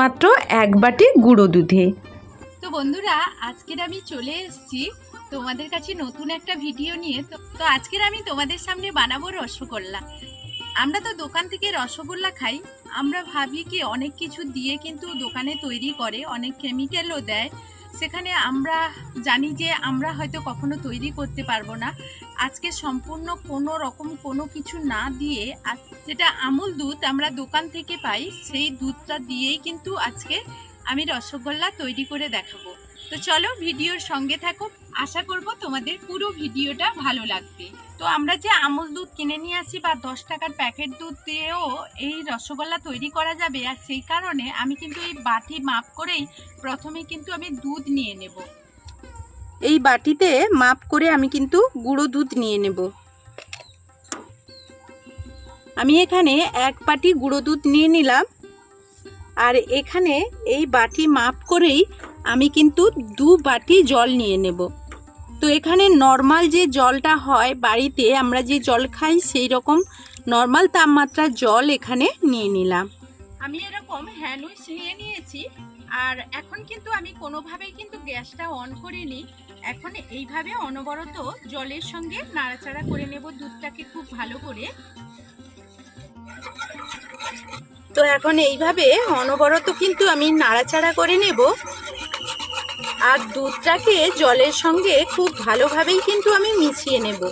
মাত্র এক বাটি গুঁড়ো দুধে। তো বন্ধুরা, আজকের আমি চলে এসেছি তোমাদের কাছে নতুন একটা ভিডিও নিয়ে। তো আজকের আমি তোমাদের সামনে বানাবো রসগোল্লা। আমরা তো দোকান থেকে রসগোল্লা খাই। আমরা ভাবি কি অনেক কিছু দিয়ে কিন্তু দোকানে তৈরি করে, অনেক কেমিক্যালও দেয়। সেখানে আমরা জানি যে আমরা হয়তো কখনো তৈরি করতে পারব না। আজকে সম্পূর্ণ কোনো রকম কোনো কিছু না দিয়ে যেটা আমুল দুধ আমরা দোকান থেকে পাই, সেই দুধটা দিয়েই কিন্তু আজকে আমি রসগোল্লা তৈরি করে দেখাবো। তো চলো ভিডিওর সঙ্গে থাকো আশা করব তোমাদের পুরো ভিডিওটা ভালো লাগবে। তো আমরা যে আমুল দুধ কিনে নিয়ে বা দশ টাকার প্যাকেট দুধ দিয়েও এই রসগোল্লা তৈরি করা যাবে। আর সেই কারণে আমি কিন্তু এই বাটি মাপ করেই প্রথমে কিন্তু আমি দুধ নিয়ে নেব। এই বাটিতে মাপ করে আমি কিন্তু গুঁড়ো দুধ নিয়ে নেব। আমি এখানে এক বাটি গুঁড়ো দুধ নিয়ে নিলাম। আর এখানে এই বাটি মাপ করেই আমি কিন্তু দু বাটি জল নিয়ে নেব। তো এখানে নর্মাল যে জলটা হয় বাড়িতে, আমরা যে জল খাই সেই রকম নর্মাল তাপমাত্রার জল এখানে নিয়ে নিলাম। আমি এরকম হ্যান্ডউইচ নিয়ে নিয়েছি, আর এখন কিন্তু আমি কোনোভাবেই কিন্তু গ্যাসটা অন করিনি। এখন এইভাবে অনবরত জলের সঙ্গে নাড়াচাড়া করে নেব দুধটাকে খুব ভালো করে। তো এখন এইভাবে অনবরত কিন্তু আমি নাড়াচাড়া করে নেব। আর দুধটাকে জলের সঙ্গে খুব ভালোভাবেই কিন্তু আমি মিশিয়ে নেব।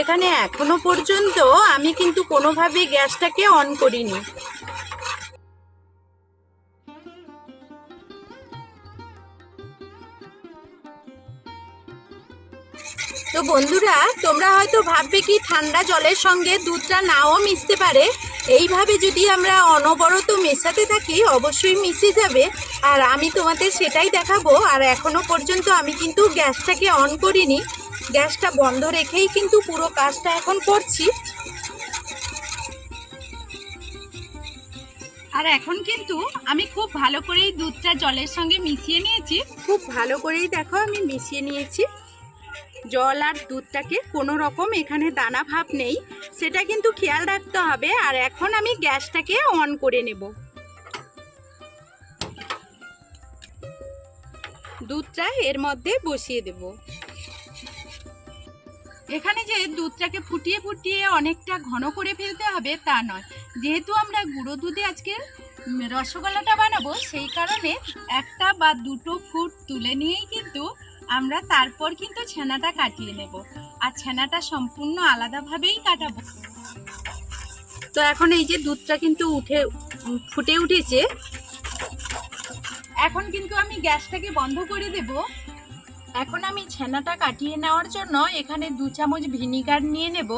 এখানে এখনও পর্যন্ত আমি কিন্তু কোনোভাবে গ্যাসটাকে অন করিনি। তো বন্ধুরা, তোমরা হয়তো ভাববে কি, ঠান্ডা জলের সঙ্গে দুধটা নাও মিশতে পারে। এইভাবে যদি আমরা অনবরত মেশাতে থাকি, অবশ্যই মিশে যাবে। আর আমি তোমাদের সেটাই দেখাবো। আর এখনও পর্যন্ত আমি কিন্তু গ্যাসটাকে অন করিনি। গ্যাসটা বন্ধ রেখেই কিন্তু পুরো কাজটা এখন করছি। আর এখন কিন্তু আমি খুব ভালো করেই দুধটা জলের সঙ্গে মিশিয়ে নিয়েছি। খুব ভালো করেই দেখো আমি মিশিয়ে নিয়েছি। জল আর দুধটাকে কোনো রকম এখানে দানা ভাব নেই। সেটা কিন্তু খেয়াল রাখতে হবে আর এখন আমি গ্যাসটাকে অন করে নেব। দুধটা এর মধ্যে বসিয়ে দেব। এখানে যে দুধটাকে ফুটিয়ে ফুটিয়ে অনেকটা ঘন করে ফেলতে হবে তা নয়। যেহেতু আমরা গুঁড়ো দুধে আজকে রসগোল্লাটা বানাবো, সেই কারণে একটা বা দুটো ফুট তুলে নিয়েই কিন্তু আমরা তারপর কিন্তু ছানাটা কাটিয়ে নেব। আর ছানাটা সম্পূর্ণ আলাদাভাবেই কাটাবো। তো এখন এই যে দুধটা কিন্তু উঠে, ফুটে উঠেছে, এখন কিন্তু আমি গ্যাসটাকে বন্ধ করে দেব। এখন আমি ছানাটা কাটিয়ে নেওয়ার জন্য এখানে দু চামচ ভিনিগার নিয়ে নেব।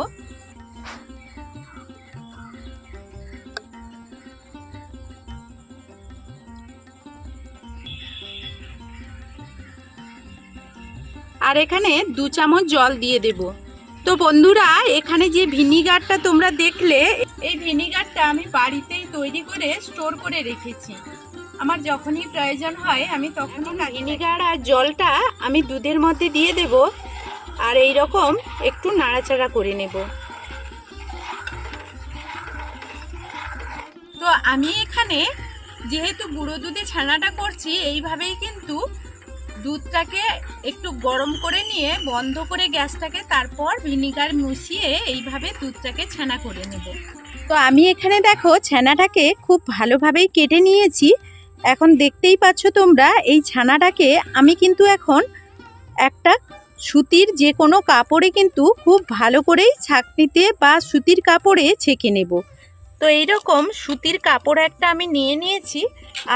আর এখানে দু চামচ জল দিয়ে দেব। তো বন্ধুরা এখানে যে ভিনিগারটা তোমরা দেখলে এই ভিনিগারটা আমি বাড়িতেই তৈরি করে স্টোর করে রেখেছি। আমার যখনই প্রয়োজন হয় আমি তখনই কাজে ভিনিগার আর জলটা আমি দুধের মধ্যে দিয়ে দেব আর এই রকম একটু নাড়াচাড়া করে নেব। তো আমি এখানে যেহেতু গুঁড়ো দুধে ছানাটা করছি এইভাবেই কিন্তু দুধটাকে একটু গরম করে নিয়ে, বন্ধ করে গ্যাসটাকে তারপর ভিনিগার মিশিয়ে এইভাবে দুধটাকে ছানা করে নেব। তো আমি এখানে দেখো ছানাটাকে খুব ভালোভাবেই কেটে নিয়েছি। এখন দেখতেই পাচ্ছ তোমরা, এই ছানাটাকে আমি কিন্তু এখন একটা সুতির যে কোনো কাপড়ে কিন্তু খুব ভালো করেই ছাকনিতে বা সুতির কাপড়ে ছেঁকে নেব। তো এইরকম সুতির কাপড় একটা আমি নিয়ে নিয়েছি,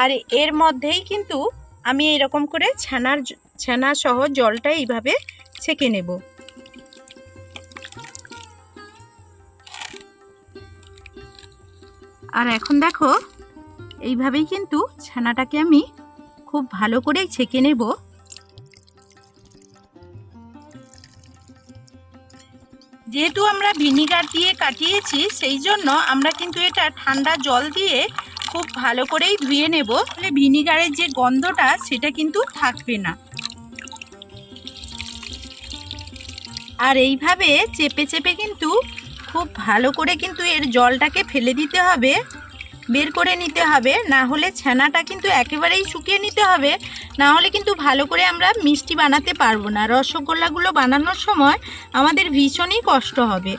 আর এর মধ্যেই কিন্তু আমি এরকম করে ছানার ছানা সহ জলটা এইভাবে ছেঁকে নেব। আর এখন দেখো, এইভাবেই কিন্তু ছানাটাকে আমি খুব ভালো করে ছেঁকে নেব। যেহেতু আমরা ভিনিগার দিয়ে কাটিয়েছি, সেই জন্য আমরা কিন্তু এটা ঠান্ডা জল দিয়ে খুব ভালো করেই ধুয়ে নেব। তাহলে ভিনিগারের যে গন্ধটা, সেটা কিন্তু থাকবে না। আর এইভাবে চেপে চেপে কিন্তু খুব ভালো করে কিন্তু এর জলটাকে ফেলে দিতে হবে। বের করে নিতে হবে। না হলে ছানাটা কিন্তু একেবারেই শুকিয়ে নিতে হবে। না হলে কিন্তু ভালো করে আমরা মিষ্টি বানাতে পারব না। রসগোল্লাগুলো বানানোর সময় আমাদের ভীষণই কষ্ট হবে।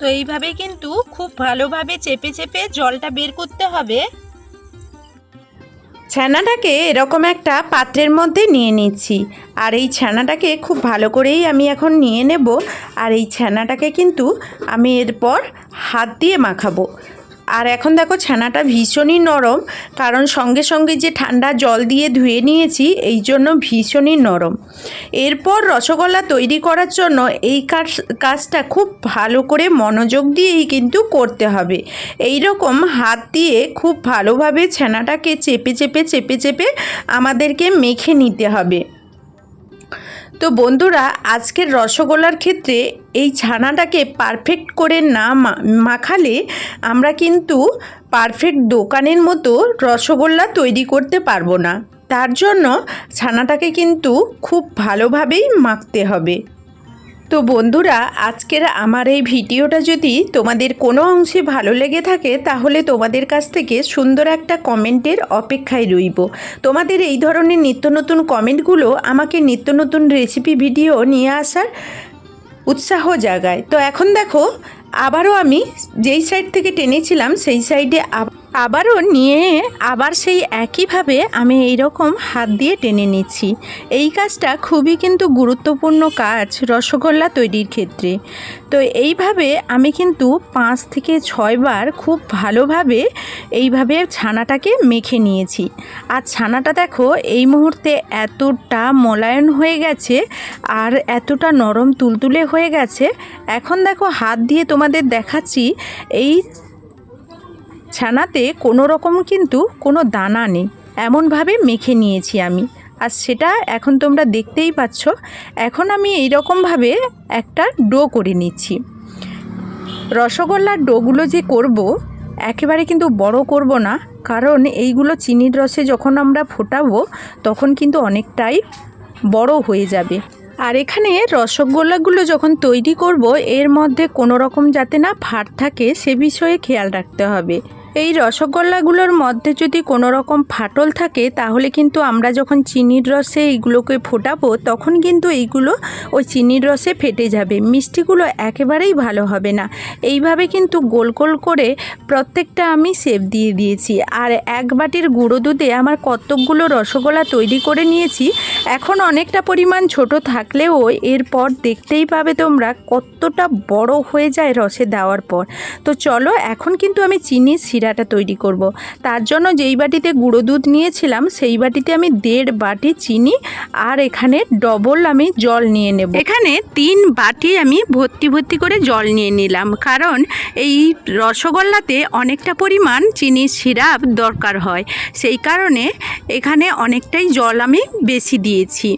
তো এইভাবে কিন্তু খুব ভালোভাবে চেপে চেপে জলটা বের করতে হবে। ছানাটাকে এরকম একটা পাত্রের মধ্যে নিয়ে নিচ্ছি। আর এই ছানাটাকে খুব ভালো করেই আমি এখন নিয়ে নেব। আর এই ছানাটাকে কিন্তু আমি এরপর হাত দিয়ে মাখাবো। আর এখন দেখো ছানাটা ভীষণই নরম, কারণ সঙ্গে সঙ্গে যে ঠান্ডা জল দিয়ে ধুয়ে নিয়েছি, এই জন্য ভীষণই নরম। এরপর রসগোল্লা তৈরি করার জন্য এই কাজ, কাজটা খুব ভালো করে মনোযোগ দিয়েই কিন্তু করতে হবে। এই রকম হাত দিয়ে খুব ভালোভাবে ছানাটাকে চেপে চেপে চেপে চেপে আমাদেরকে মেখে নিতে হবে। তো বন্ধুরা, আজকের রসগোল্লার ক্ষেত্রে এই ছানাটাকে পারফেক্ট করে না মাখালে আমরা কিন্তু পারফেক্ট দোকানের মতো রসগোল্লা তৈরি করতে পারব না। তার জন্য ছানাটাকে কিন্তু খুব ভালোভাবেই মাখতে হবে। তো বন্ধুরা, আজকের আমার এই ভিডিওটা যদি তোমাদের কোনো অংশে ভালো লেগে থাকে, তাহলে তোমাদের কাছ থেকে সুন্দর একটা কমেন্টের অপেক্ষায় রইব। তোমাদের এই ধরনের নিত্য নতুন কমেন্টগুলো আমাকে নিত্য নতুন রেসিপি ভিডিও নিয়ে আসার উৎসাহ জাগায়। তো এখন দেখো আবারও আমি যেই সাইড থেকে টেনেছিলাম, সেই সাইডে আবারও নিয়ে আবার সেই একইভাবে আমি এই রকম হাত দিয়ে টেনে নিচ্ছি। এই কাজটা খুবই কিন্তু গুরুত্বপূর্ণ কাজ রসগোল্লা তৈরির ক্ষেত্রে। তো এইভাবে আমি কিন্তু পাঁচ থেকে ছয়বার খুব ভালোভাবে এইভাবে ছানাটাকে মেখে নিয়েছি। আর ছানাটা দেখো, এই মুহূর্তে এতটা মোলায়ন হয়ে গেছে আর এতটা নরম তুলতুলে হয়ে গেছে। এখন দেখো, হাত দিয়ে তোমাদের দেখাচ্ছি, এই ছানাতে কোনো রকম কিন্তু কোনো দানা নেই। এমনভাবে মেখে নিয়েছি আমি। আর সেটা এখন তোমরা দেখতেই পাচ্ছ। এখন আমি এই রকমভাবে একটা ডো করে নিচ্ছি। রসগোল্লার ডোগুলো যে করব, একেবারে কিন্তু বড় করব না। কারণ এইগুলো চিনির রসে যখন আমরা ফোটাবো, তখন কিন্তু অনেকটাই বড় হয়ে যাবে। আর এখানে রসগোল্লাগুলো যখন তৈরি করব, এর মধ্যে কোনো রকম যাতে না ফাট থাকে, সে বিষয়ে খেয়াল রাখতে হবে। এই রসগোল্লাগুলোর মধ্যে যদি কোনো রকম ফাটল থাকে, তাহলে কিন্তু আমরা যখন চিনির রসে এইগুলোকে ফোটাবো, তখন কিন্তু এইগুলো ওই চিনির রসে ফেটে যাবে। মিষ্টিগুলো একেবারেই ভালো হবে না। এইভাবে কিন্তু গোল গোল করে প্রত্যেকটা আমি সেপ দিয়ে দিয়েছি। আর এক বাটির গুঁড়ো দুধে আমার কতকগুলো রসগোল্লা তৈরি করে নিয়েছি। এখন অনেকটা পরিমাণ ছোট থাকলেও এরপর দেখতেই পাবে তোমরা কতটা বড় হয়ে যায় রসে দেওয়ার পর। তো চলো, এখন কিন্তু আমি চিনি শিরাটা তৈরি করব। তার জন্য যেই বাটিতে গুঁড়ো দুধ নিয়েছিলাম, সেই বাটিতে আমি দেড় বাটি চিনি আর এখানে ডবল আমি জল নিয়ে নেব। এখানে তিন বাটি আমি ভর্তি ভর্তি করে জল নিয়ে নিলাম, কারণ এই রসগোল্লাতে অনেকটা পরিমাণ চিনির সিরাপ দরকার হয়। সেই কারণে এখানে অনেকটাই জল আমি বেশি দিয়েছি।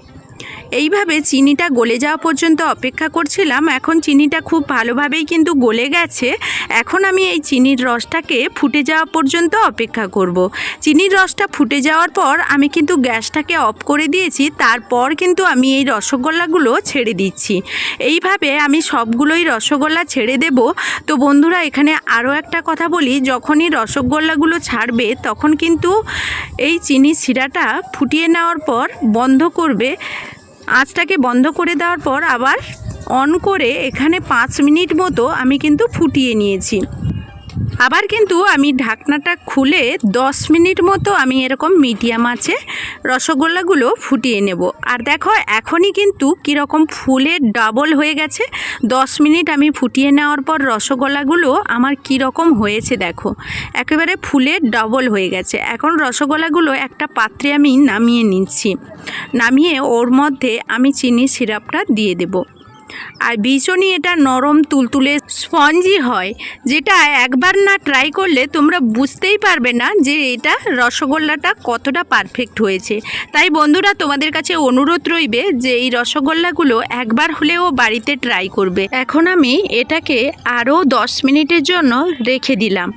এইভাবে চিনিটা গলে যাওয়া পর্যন্ত অপেক্ষা করছিলাম। এখন চিনিটা খুব ভালোভাবেই কিন্তু গলে গেছে। এখন আমি এই চিনির রসটাকে ফুটে যাওয়া পর্যন্ত অপেক্ষা করব। চিনির রসটা ফুটে যাওয়ার পর আমি কিন্তু গ্যাসটাকে অফ করে দিয়েছি। তারপর কিন্তু আমি এই রসগোল্লাগুলো ছেড়ে দিচ্ছি। এইভাবে আমি সবগুলোই রসগোল্লা ছেড়ে দেব। তো বন্ধুরা, এখানে আরও একটা কথা বলি। যখনই রসগোল্লাগুলো ছাড়বে, তখন কিন্তু এই চিনি শিরাটা ফুটিয়ে নেওয়ার পর বন্ধ করবে। আঁচটাকে বন্ধ করে দেওয়ার পর আবার অন করে এখানে পাঁচ মিনিট মতো আমি কিন্তু ফুটিয়ে নিয়েছি। আবার কিন্তু আমি ঢাকনাটা খুলে দশ মিনিট মতো আমি এরকম মিডিয়াম আছে রসগোল্লাগুলো ফুটিয়ে নেব। আর দেখো, এখনই কিন্তু কীরকম ফুলে ডাবল হয়ে গেছে। দশ মিনিট আমি ফুটিয়ে নেওয়ার পর রসগোল্লাগুলো আমার কীরকম হয়েছে দেখো। একেবারে ফুলে ডাবল হয়ে গেছে। এখন রসগোল্লাগুলো একটা পাত্রে আমি নামিয়ে নিচ্ছি। নামিয়ে ওর মধ্যে আমি চিনি সিরাপটা দিয়ে দেবো। আর ভীষণই এটা নরম তুলতুলে স্পঞ্জি হয়, যেটা একবার না ট্রাই করলে তোমরা বুঝতেই পারবে না যে এটা রসগোল্লাটা কতটা পারফেক্ট হয়েছে। তাই বন্ধুরা, তোমাদের কাছে অনুরোধ রইবে যে এই রসগোল্লাগুলো একবার হলেও বাড়িতে ট্রাই করবে। এখন আমি এটাকে আরও দশ মিনিটের জন্য রেখে দিলাম।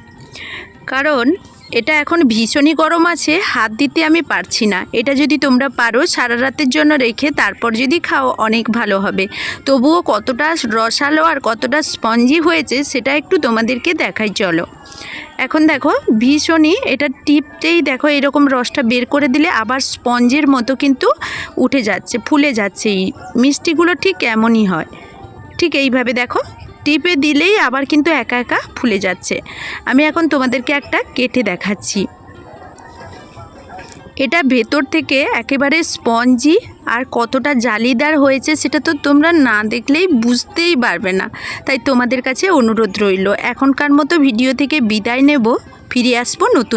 কারণ এটা এখন ভীষণই গরম আছে, হাত দিতে আমি পারছি না। এটা যদি তোমরা পারো সারা রাতের জন্য রেখে তারপর যদি খাও অনেক ভালো হবে। তবুও কতটা রসালো আর কতটা স্পঞ্জি হয়েছে সেটা একটু তোমাদেরকে দেখাই, চলো। এখন দেখো, ভীষণই এটা টিপতেই দেখো এরকম রসটা বের করে দিলে আবার স্পঞ্জের মতো কিন্তু উঠে যাচ্ছে, ফুলে যাচ্ছে। এই মিষ্টিগুলো ঠিক এমনই হয়। ঠিক এইভাবে দেখো। টিপে দিলেই আবার কিন্তু একা একা ফুলে যাচ্ছে। আমি এখন তোমাদেরকে একটা কেটে দেখাচ্ছি। এটা ভেতর থেকে একেবারে স্পঞ্জি আর কতটা জালিদার হয়েছে সেটা তো তোমরা না দেখলেই বুঝতেই পারবে না। তাই তোমাদের কাছে অনুরোধ রইল, এখনকার মতো ভিডিও থেকে বিদায় নেব, ফিরে আসব নতুন